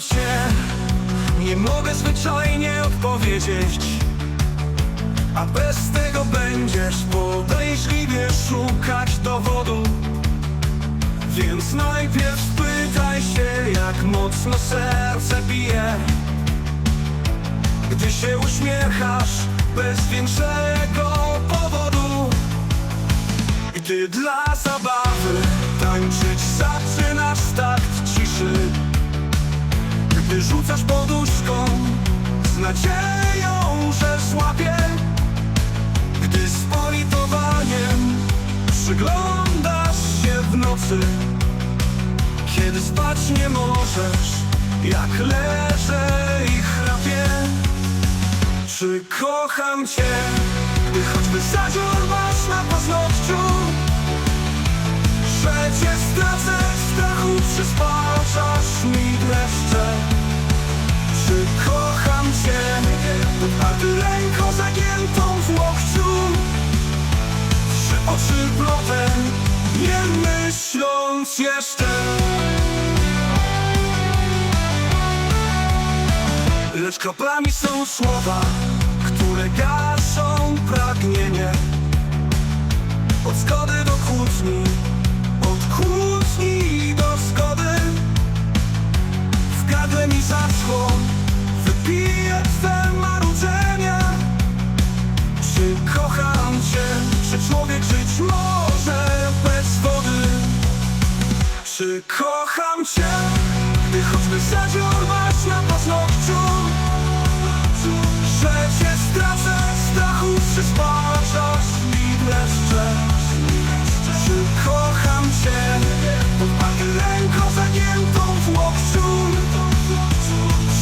cię. Nie mogę zwyczajnie odpowiedzieć. A bez tego będziesz podejrzliwie szukać dowodu. Więc najpierw spytaj się jak mocno serce bije. Gdy się uśmiechasz bez większego powodu. Gdy dla zabawy tańczyć zaczynasz takt ciszy Gdy rzucasz poduszką z nadzieją, że złapie. Gdy z politowaniem przyglądasz się w nocy. Kiedy spać nie możesz, jak leżę i chrapię Czy kocham cię, gdy choćby zadzior masz na paznokciu jeszcze Lecz kroplami są słowa Które gaszą pragnienie. Od zgody do kłótni Kocham Cię? Gdy choćby zadzior masz na paznokciu Że Cię stracę strachu przysparzasz mi dreszcze Czy kocham Cię? Podparty ręką zagiętą w łokciu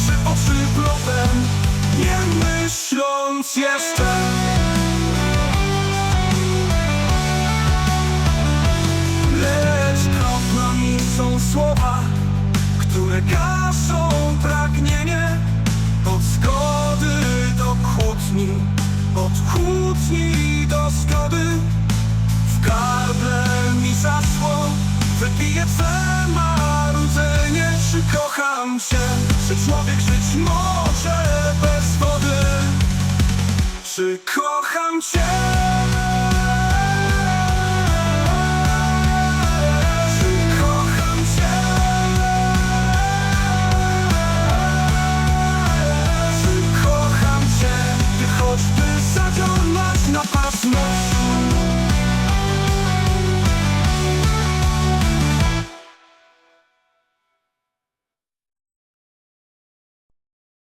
Czy oczy plotem Nie myśląc jeszcze Od kłótni do zgody W gardle mi zaschło Wypiję twe marudzenie Czy kocham cię? Czy człowiek żyć może bez wody? Czy kocham